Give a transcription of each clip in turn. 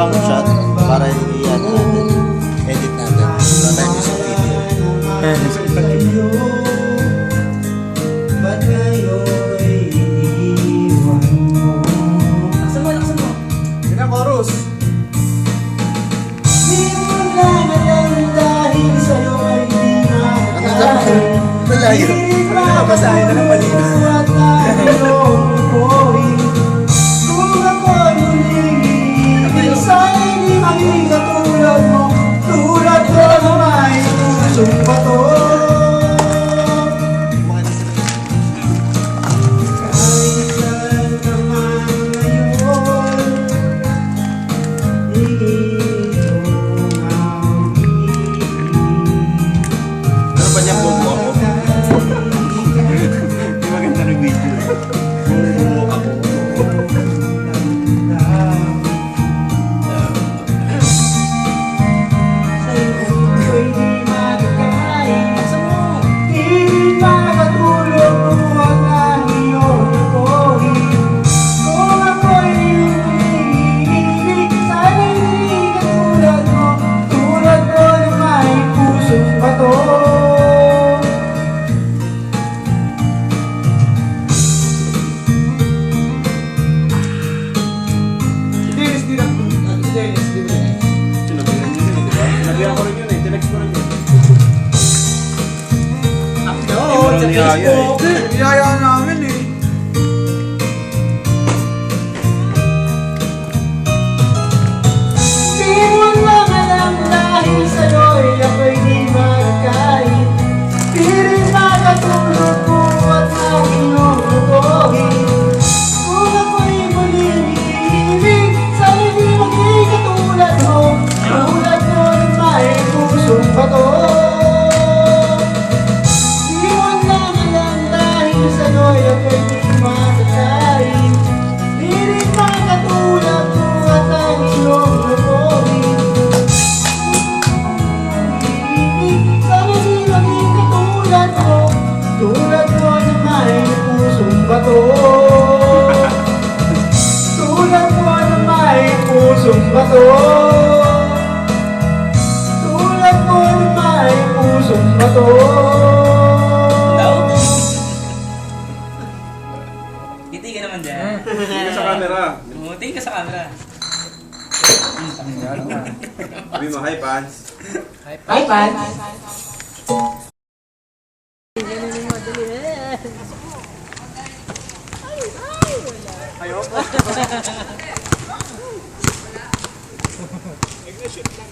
ibang shot para i-ano natin. Edit natin. Wala tayong music video. Laksan mo, laksan mo. Yun ang chorus. Malayo. Ano na basahin na ng malino? Tulad Oo, sa Facebook. Bato Tulad mo may pusong bato Ngiti ka naman dyan. Tingin sa camera. Tingin ka sa camera. Sabi mo, hi, Pans. Hi, Nag-shoot lang.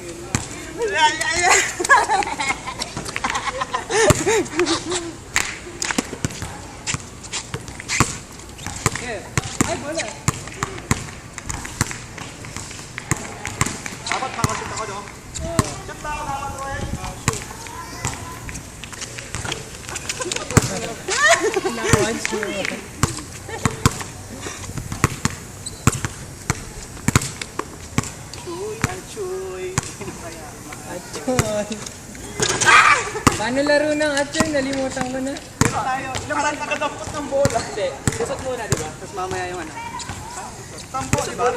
Ay, wala. Dapat makashoot ako, no? Shoot lang ako dapat, Roy. Shoot. Not one, shoot. Pan! Paano laro ng atchoy? Nalimutan ko na. Parang nakadampot ng bola. Hindi. Susot muna, di ba? Tapos mamaya yung ano. Tampo, di ba?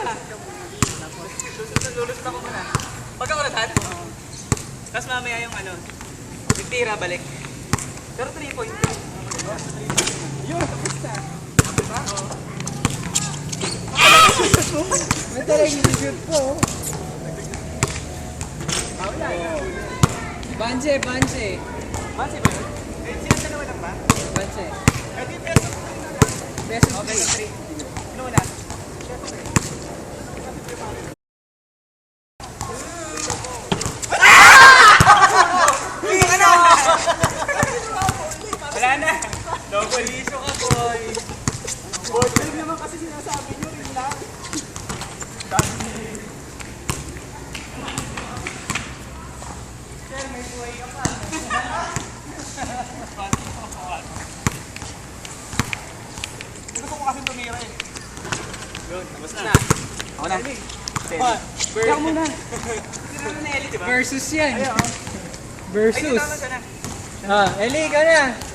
Susunod ako muna. Pagkakulatan? Tapos mamaya yung ano. Titira, balik. Pero 3 point. Yun, tapos na. May talagang shoot po. Banse, banse. Mansi ba yun? Eh, sila dalawa lang ba? Banse. Eh, di peso. Peso Okay, three. 3. Ano na? Wala na. Double issue ka, boy. Boy, naman kasi sinasabi nyo rin lang. Versus yan. Versus. Ah, Eli, ikaw.